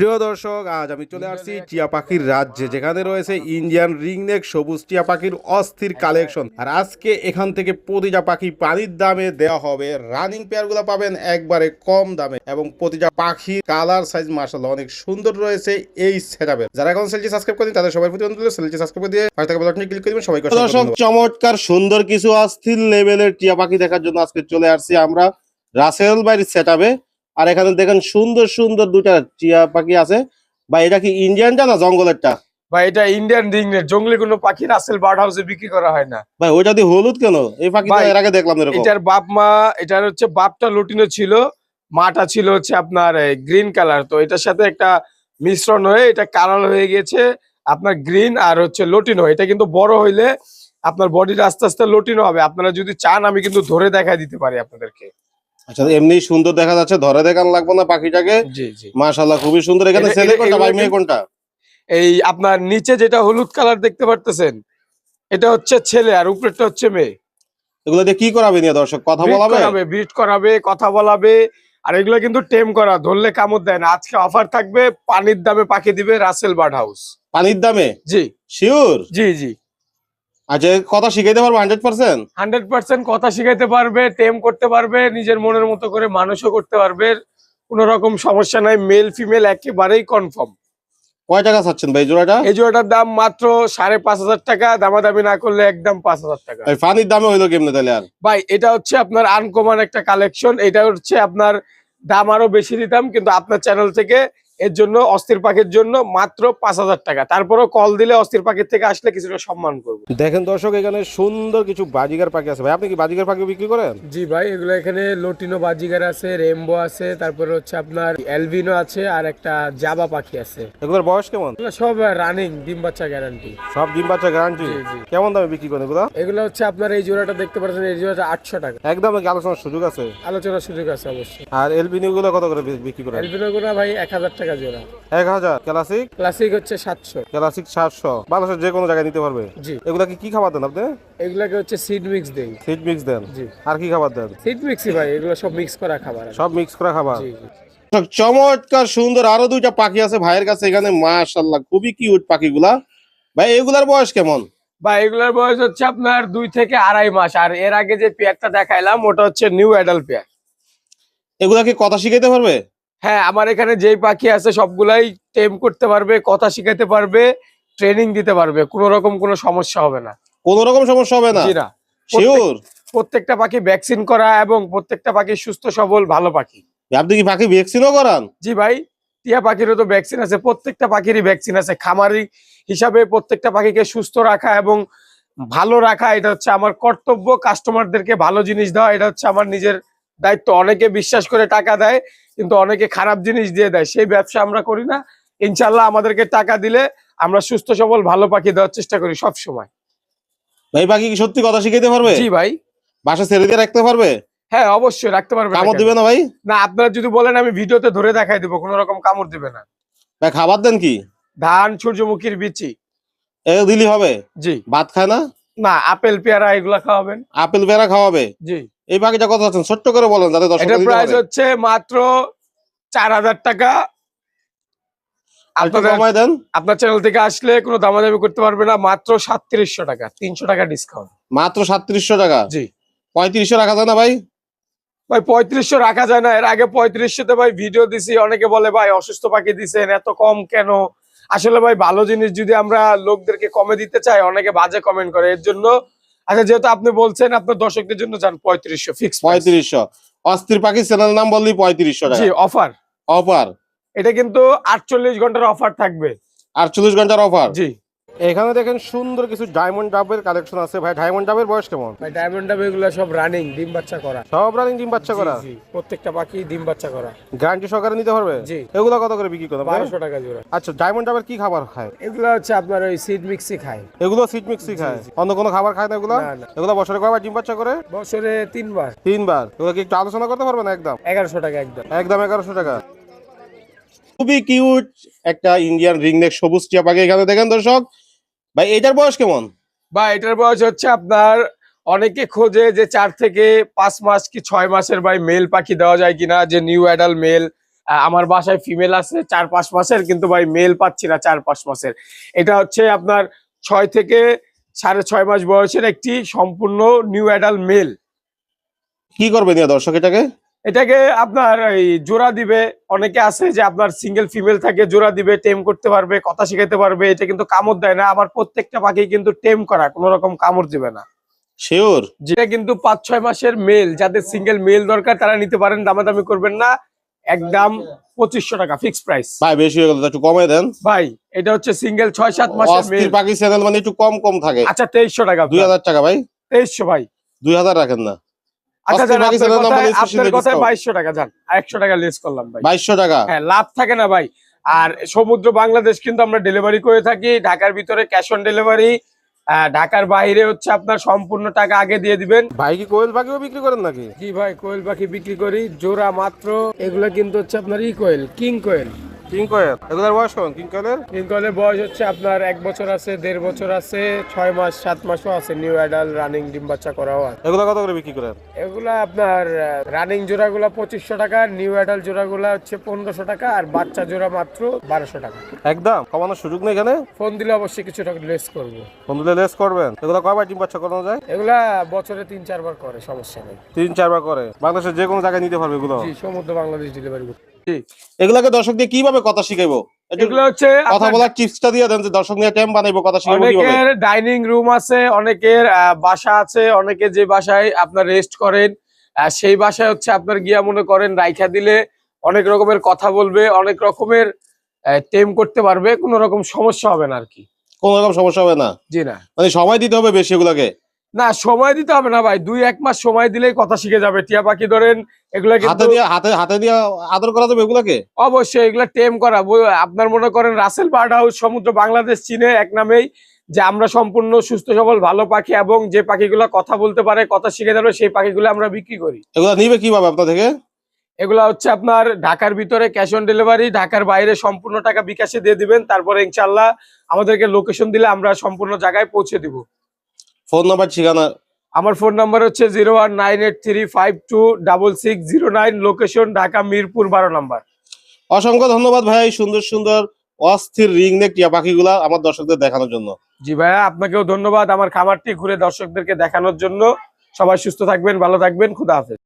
প্রিয় দর্শক আজ আমি চলে আসছি টিয়া পাখির রাজ্যে যেখানে রয়েছে ইন্ডিয়ান রিংনেক সবুজ টিয়া পাখির অস্থির কালেকশন আর আজকে এখান থেকে প্রতিটা পাখি পানির দামে দেওয়া হবে। রানিং পেয়ারগুলো পাবেন একবারে কম দামে। এবং প্রতিটা পাখি কালার সাইজ মার্শাল অনেক সুন্দর রয়েছে এই সেটআপে যারা এখন সেলজি সাবস্ক্রাইব করেন তাদের সবাই প্রতি অনুরোধ সেলজি সাবস্ক্রাইব করে দিয়ে পাশে থাকা বেল ক্লিক করে দিবেন। সবাইকে দর্শক চমৎকার সুন্দর কিছু অস্থির লেভেলের টিয়া পাখি দেখার জন্য আজকে চলে আসছি আমরা রাসেল বাড়ির সেট আর এখানে দেখেন সুন্দর সুন্দর দুটা টিয়া পাখি আছে। বা এটা কি ইন্ডিয়ানটা না জঙ্গলেরটা বা এটা ইন্ডিয়ান রিংনেট জঙ্গলি কোনো পাখি রাসেল বার্ড হাউসে বিক্রি করা হয় না। ভাই ওইটা দিয়ে হলুদ কেন? এই পাখি ভাই, এর আগে দেখলাম এরকম। এটার বাপ মা এটার হচ্ছে বাপটা লুটিনো ছিল। মাটা ছিল হচ্ছে আপনার গ্রিন কালার তো এটার সাথে একটা মিশ্রণ হয়ে এটা কালার হয়ে গেছে আপনার গ্রিন আর হচ্ছে লটিনো। এটা কিন্তু বড় হইলে আপনার বডিটা আস্তে আস্তে লটিনো হবে। আপনারা যদি চান আমি কিন্তু ধরে দেখাই দিতে পারি আপনাদেরকে। আচ্ছা এমনি সুন্দর দেখা যাচ্ছে ধরে দেখান লাগবে না পাখিটাকে। মাশাল্লাহ খুবই সুন্দর। এখানে ছেলে কোনটা ভাই মেয়ে কোনটা? এই আপনার নিচে যেটা হলুদ কালার দেখতে পারতেছেন এটা হচ্ছে ছেলে আর উপরেরটা হচ্ছে মেয়ে। এগুলো দিয়ে কি করাবে নিয়ে দর্শক? কথা বলাবে? করাবে ব্রিড করাবে কথা বলাবে আর এগুলো কিন্তু টেম করা ধরলে কামড় দেয় না। আজকে অফার থাকবে পানির দামে পাখি দিবে রাসেল বার্ড হাউস। পানির দামে? জি। শিওর জি জি। আচ্ছা কথা শিখাইতে পারব হান্ড্রেড পার্সেন্ট হান্ড্রেড পার্সেন্ট কথা শিখাইতে পারবে টেম করতে পারবে নিজের মনের মতো করে মানুষও করতে পারবে। কোনো রকম সমস্যা নাই মেল ফিমেল একেবারেই কনফার্ম কয় টাকা চাচ্ছেন ভাই জোড়াটা? এই জোড়াটার দাম মাত্র সাড়ে পাঁচ হাজার টাকা দামাদামি না করলে একদম পাঁচ হাজার টাকা। দামে হইল কেমনে তাহলে আর? ভাই এটা হচ্ছে আপনার আনকমন একটা কালেকশন এটা হচ্ছে আপনার দাম আরও বেশি দিতাম কিন্তু আপনার চ্যানেল থেকে এর জন্য অস্থির পাখির জন্য মাত্র পাঁচ হাজার টাকা। তারপরেও কল দিলে অস্থির পাখির থেকে আসলে কিছুটা সম্মান করব। দেখেন দর্শক এখানে সুন্দর কিছু বাজিগার পাখি আছে। ভাই আপনি কি বাজিগার পাখি বিক্রি করেন? জি ভাই এগুলো এখানে লটিনো বাজিগার আছে রেমবো আছে তারপরে হচ্ছে আপনার এলভিনো আছে আর একটা জাবা পাখি আছে। এগুলোর বয়স কেমন? সব রানিং ডিম বাচ্চা গ্যারান্টি সব ডিম বাচ্চা গ্যারান্টি। কেমন দামে বিক্রি করেন এগুলো? এগুলো হচ্ছে আপনার এই জোড়াটা দেখতে পাচ্ছেন এই জোড়াটা আটশো টাকা। একদম আলোচনার সুযোগ আছে? আলোচনার সুযোগ আছে অবশ্যই। আর এলবিনি গুলো কত করে বিক্রি করেন? এলভিনো গুলো ভাই এক হাজার টাকা জোড়া। এক হাজার। ক্লাসিক? ক্লাসিক হচ্ছে সাতশো। ক্লাসিক সাতশো। বাংলাদেশের যে কোনো জায়গায় নিতে পারবে? জি। এগুলা কি খাবার দেন আপনি? এগুলাকে হচ্ছে সিড মিক্স দেই। সিড মিক্স দেন? জি। আর কি খাবার দেন? সিড মিক্সই ভাই এগুলো সব মিক্স করা খাবার সব মিক্স করা খাবার? জি চমৎকার সুন্দর আরও দুইটা পাখি আছে ভাইয়ের কাছে এখানে মাশাল্লাহ খুবই কিউট পাখিগুলা। ভাই এগুলার বয়স কেমন? বা এগুলার বয়স হচ্ছে আপনার দুই থেকে আড়াই মাস। আর এর আগে যে পেয়ারটা দেখাইলাম ওটা হচ্ছে নিউ অ্যাডাল্ট পেয়ার এগুলা কি কথা শিখাইতে পারবে? হ্যাঁ আমার এখানে যেই পাখি আছে সবগুলাই টেম করতে পারবে কথা শিখাতে পারবে ট্রেনিং দিতে পারবে কোনো রকম কোনো সমস্যা হবে না। কোন রকম সমস্যা হবে না? জি না। শিওর প্রত্যেকটা পাখি ভ্যাকসিন করা এবং প্রত্যেকটা পাখি সুস্থ সবল ভালো পাখি। আপনি কি পাখি ভ্যাকসিনও করান? জি ভাই টিয়া পাখিরও তো ভ্যাকসিন আছে প্রত্যেকটা পাখিরই ভ্যাকসিন আছে। খামারি হিসাবে প্রত্যেকটা পাখিকে সুস্থ রাখা এবং ভালো রাখা এটা হচ্ছে আমার কর্তব্য। কাস্টমারদেরকে ভালো জিনিস দেওয়া এটা হচ্ছে আমার নিজের দায়িত্ব অনেকে বিশ্বাস করে টাকা দেয় কিন্তু অনেকে খারাপ জিনিস দিয়ে দেয়। সেই ব্যবসা আমরা করি না। ইনশাল্লাহ আমাদেরকে টাকা দিলে আমরা সুস্থ সবল ভালো পাখি দেওয়ার চেষ্টা করি সব সময়। ভাই পাখি কি সত্যি কথা শিখাইতে পারবে? জি ভাই। বাসা ছেড়ে দিয়ে রাখতে পারবে? হ্যাঁ অবশ্যই রাখতে পারবে। কামড় দিবে না ভাই? না আপনারা যদি বলেন আমি ভিডিওতে ধরে দেখাই দিব কোনো রকম কামড় দিবে না। ভাই খাবার দেন কি? ধান সূর্যমুখীর বিচি। এ দিলি হবে? জি। ভাত খায় না? না আপেল পেয়ারা এগুলা খাওয়াবেন। আপেল পেয়ারা খাওয়াবে? জি। এই পাখিটা কত আছেন ছোট্ট করে বলেন যাতে দর্শক এটা প্রাইস হচ্ছে মাত্র চার হাজার টাকা। আপনার চ্যানেল থেকে আসলে কোনো দামাদামি করতে পারবে না মাত্র সাতত্রিশশো টাকা তিনশো টাকা ডিসকাউন্ট মাত্র সাতত্রিশশো টাকা? জি। পঁয়ত্রিশশো রাখা যায় না ভাই? ভাই পঁয়ত্রিশশো রাখা যায় না এর আগে পঁয়ত্রিশশোতে ভাই ভিডিও দিছি অনেকে বলে ভাই অসুস্থ পাখি দিছেন এত কম কেন? আসলে ভাই ভালো জিনিস যদি আমরা লোকদেরকে কমে দিতে চাই অনেকে বাজে কমেন্ট করে এর জন্য আচ্ছা যেহেতু আপনি বলছেন আপনার দর্শকদের জন্য যান পঁয়ত্রিশশো ফিক্স পঁয়ত্রিশশো। অস্থির পাখি চ্যানেল নাম বললি পঁয়ত্রিশশো জি অফার অফার এটা কিন্তু আটচল্লিশ ঘণ্টার অফার থাকবে। আটচল্লিশ ঘণ্টার অফার জি। এখানে দেখেন সুন্দর কিছু ডায়মন্ড ডাবের কালেকশন আছে। ভাই ডায়মন্ড ডাবের বয়স কেমন? ভাই ডায়মন্ড ডাব এগুলো সব রানিং ডিম বাচ্চা করা। সব রানিং ডিম বাচ্চা করা? প্রত্যেকটা পাখি ডিম বাচ্চা করা। গ্যারান্টি সহকারে নিতে পারবে? জি। এগুলো কত করে বিক্রি ভাই? বারোশো টাকা জোড়া। আচ্ছা ডায়মন্ড ডাবের কি খাবার খায়? এগুলো হচ্ছে আপনার ওই সিড মিক্সি খায়। এগুলো সিড মিক্সি খায়? অন্য কোনো খাবার খায় না এগুলো। এগুলো বছরে কয়বার ডিম বাচ্চা করে? বছরে তিনবার। তিনবার। এগুলো কি একটু আলোচনা করতে পারবেন একদম? এগারোশো টাকা একদম। একদম এগারোশো টাকা। খুবই কিউট একটা ইন্ডিয়ান রিংনেক সবুজ টিয়া পাখি এখানে। দেখেন দর্শক ভাই এটার বয়স কেমন? বা এটার বয়স হচ্ছে আপনার অনেকে খোঁজে যে চার থেকে পাঁচ মাস কি ছয় মাসের ভাই মেল পাখি দেওয়া যায় কিনা যে নিউ অ্যাডাল মেল আমার বাসায় ফিমেল আছে চার পাঁচ মাসের কিন্তু ভাই মেল পাচ্ছি না চার পাঁচ মাসের। এটা হচ্ছে আপনার ছয় থেকে সাড়ে ছয় মাস বয়সের একটি সম্পূর্ণ নিউ অ্যাডাল মেল কি করবে দর্শক এটাকে? এটাকে আপনার এই জোড়া দিবে অনেকে আছে যে আপনার সিঙ্গেল ফিমেল থাকে জোড়া দিবে টেম করতে পারবে কথা শিখাতে পারবে এটা কিন্তু কামড় দেয় না আমার প্রত্যেকটা পাখি কিন্তু টেম করা কোনো রকম কামড় দিবে না। শিওর যেটা কিন্তু পাঁচ ছয় মাসের মেল যাদের সিঙ্গেল মেল দরকার তারা নিতে পারেন দামাদামি করবেন না একদম পঁচিশশো টাকা ফিক্সড প্রাইস ভাই বেশি হয়ে গেল একটু কমে দেন। ভাই এটা হচ্ছে সিঙ্গেল ছয় সাত মাসের মেল পাখি চ্যানেল মানে একটু কম কম থাকে। আচ্ছা তেইশশো টাকা দুই হাজার টাকা ভাই। তেইশশো ভাই। দুই হাজার রাখেন না। আর সমুদ্র বাংলাদেশ কিন্তু আমরা ডেলিভারি করে থাকি ঢাকার ভিতরে ক্যাশ অন ডেলিভারি ঢাকার বাইরে হচ্ছে আপনার সম্পূর্ণ টাকা আগে দিয়ে দিবেন। ভাই কি কোয়েল পাখিও বিক্রি করেন নাকি? জি ভাই কোয়েল পাখি বিক্রি করি জোড়া মাত্র এগুলা কিন্তু হচ্ছে আপনার ই কোয়েল কিং কোয়েল। কিং কোয়েল এগুলোর বয়স কেমন? কিং কোয়েলের কিং কোয়েলের বয়স হচ্ছে আপনার এক বছর আছে দেড় বছর আছে ছয় মাস সাত মাসও আছে নিউ অ্যাডাল রানিং ডিম বাচ্চা করাও আছে। এগুলো কত করে বিক্রি করেন? এগুলা আপনার রানিং জোড়াগুলা পঁচিশশো টাকা নিউ অ্যাডাল জোড়াগুলা হচ্ছে পনেরোশো টাকা আর বাচ্চা জোড়া মাত্র বারোশো টাকা। একদম? কমানোর সুযোগ নেই এখানে? ফোন দিলে অবশ্যই কিছু টাকা লেস করব। লেস করবেন? এগুলো কয়বার ডিম বাচ্চা করানো যায়? এগুলা বছরে তিন চারবার করে সমস্যা নেই। তিন চারবার করে। বাংলাদেশের যে কোনো জায়গায় নিতে পারবে এগুলো? সমুদ্র বাংলাদেশ ডেলিভারি এগুলাকে দর্শক দিয়ে কীভাবে কথা শিখাইবো? এগুলো হচ্ছে কথা বলার টিপসটা দিয়ে দেন যে দর্শক নিয়ে টাইম বানাইবো কথা শিখাবো অনেকের ডাইনিং রুম আছে অনেকের বাসা আছে অনেকে যে বাসায় আপনার রেস্ট করেন সেই বাসায় হচ্ছে আপনার গিয়া মনে করেন রাইখা দিলে অনেক রকমের কথা বলবে অনেক রকমের টেম করতে পারবে কোনো রকম সমস্যা হবে না আর কি। কোনো রকম সমস্যা হবে না? জি না। মানে সময় দিতে হবে বেশি এগুলাকে? না সময় দিতে হবে না ভাই। দুই এক মাস সময় দিলেই কথা শিখে যাবে। টিয়া পাখি ধরেন এগুলা হাতে দিয়ে হাতে হাতে দিয়ে আদর করা যাবে এগুলাকে? অবশ্যই এগুলা টেম করা। আপনার মনে করেন রাসেল বার্ড হাউস সমুদ্র বাংলাদেশ চীনে এক নামেই যে আমরা সম্পূর্ণ সুস্থ সবল ভালো পাখি এবং যে পাখিগুলো কথা বলতে পারে কথা শিখে যাবে সেই পাখিগুলো আমরা বিক্রি করি। এগুলা নিবে কীভাবে আপনার থেকে? এগুলা হচ্ছে আপনার ঢাকার ভিতরে ক্যাশ অন ডেলিভারি ঢাকার বাইরে সম্পূর্ণ টাকা বিকাশে দিয়ে দিবেন। তারপরে ইনশাল্লাহ আমাদেরকে লোকেশন দিলে আমরা সম্পূর্ণ জায়গায় পৌঁছে দিব। ফোন নাম্বার ঠিকানা? আমার ফোন নাম্বার হচ্ছে zero one nine eight three five two double six zero nine location Dhaka Mirpur বারো নাম্বার। অসংখ্য ধন্যবাদ ভাই সুন্দর সুন্দর অস্থির রিং নেক টিয়া পাখিগুলা আমার দর্শকদের দেখানোর জন্য। জি ভাইয়া আপনাকেও ধন্যবাদ আমার খামারটি ঘুরে দর্শকদেরকে দেখানোর জন্য। সবাই সুস্থ থাকবেন ভালো থাকবেন খুদা হাফেজ।